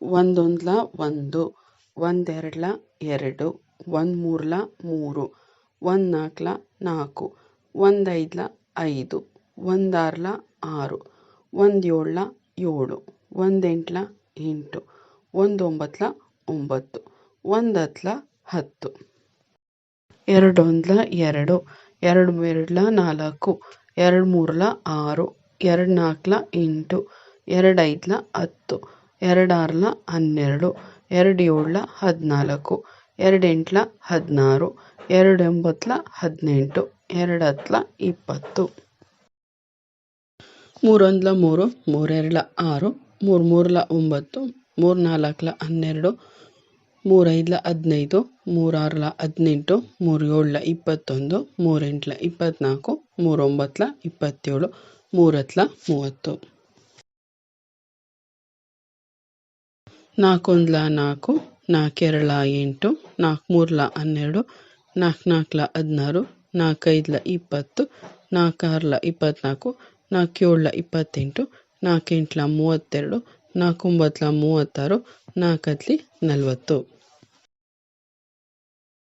ಒಂದೊಂದ್ಲ ಒಂದು, ಒಂದೆರಡ್ಲ ಎರಡು ಒಂದು ಮೂರ್ಲ ಮೂರು ಒಂದು ನಾಲ್ಕ್ಲ ನಾಲ್ಕು, ಒಂದೈದ್ಲ ಐದು, ಒಂದಾರ್ಲ ಆರು ಒಂದೇಳ್ಲ ಏಳು, ಒಂದೆಂಟ್ಲ ಎಂಟು, ಒಂದೊಂಬತ್ಲ ಒಂಬತ್ತು, ಒಂದತ್ಲ ಹತ್ತು. ಎರಡೊಂದ್ಲ ಎರಡು ಎರಡು ಎರಡ್ಲ ನಾಲ್ಕು ಎರಡು ಮೂರ್ಲ ಆರು ಎರಡು ನಾಲ್ಕ್ಲ ಎಂಟು, ಎರಡೈದ್ಲ ಹತ್ತು ಎರಡು ಆರ್ಲ ಹನ್ನೆರಡು ಎರಡು ಏಳ್ಲ ಹದಿನಾಲ್ಕು, ಎರಡೆಂಟ್ಲ ಹದಿನಾರು ಎರಡು ಒಂಬತ್ಲ ಹದಿನೆಂಟು ಎರಡು ಹತ್ಲ ಇಪ್ಪತ್ತು. ಮೂರೊಂದ್ಲ ಮೂರು, ಮೂರೆರಡ್ಲ ಆರು ಮೂರು ಮೂರ್ಲ ಒಂಬತ್ತು ಮೂರು ನಾಲ್ಕ್ಲ ಹನ್ನೆರಡು ಮೂರು ಐದ್ಲ ಹದಿನೈದು, ಮೂರಾರ್ಲ ಹದಿನೆಂಟು ಮೂರು ಏಳ್ಲ ಇಪ್ಪತ್ತೊಂದು, ಮೂರೆಂಟ್ಲ ಇಪ್ಪತ್ನಾಲ್ಕು ಮೂರು ಒಂಬತ್ಲ ಇಪ್ಪತ್ತೇಳು ಮೂರು ಹತ್ಲ ಮೂವತ್ತು. ನಾಲ್ಕು ಒಂದ್ಲ ನಾಲ್ಕು, ನಾಲ್ಕೆರಡ್ಲ ಎಂಟು ನಾಲ್ಕು ಮೂರ್ಲ ಹನ್ನೆರಡು ನಾಲ್ಕು ನಾಲ್ಕ್ಲ ಹದಿನಾರು, ನಾಲ್ಕೈದ್ಲ ಇಪ್ಪತ್ತು, ನಾಲ್ಕಾರ್ಲ ಇಪ್ಪತ್ನಾಲ್ಕು ನಾಲ್ಕು ಇಪ್ಪತ್ತೆಂಟು, ನಾಲ್ಕೆಂಟ್ಲ ಮೂವತ್ತೆರಡು ನಾಲ್ಕು ಒಂಬತ್ಲ ಮೂವತ್ತಾರು ನಾಲ್ಕು ಹತ್ಲಿ ನಲವತ್ತು.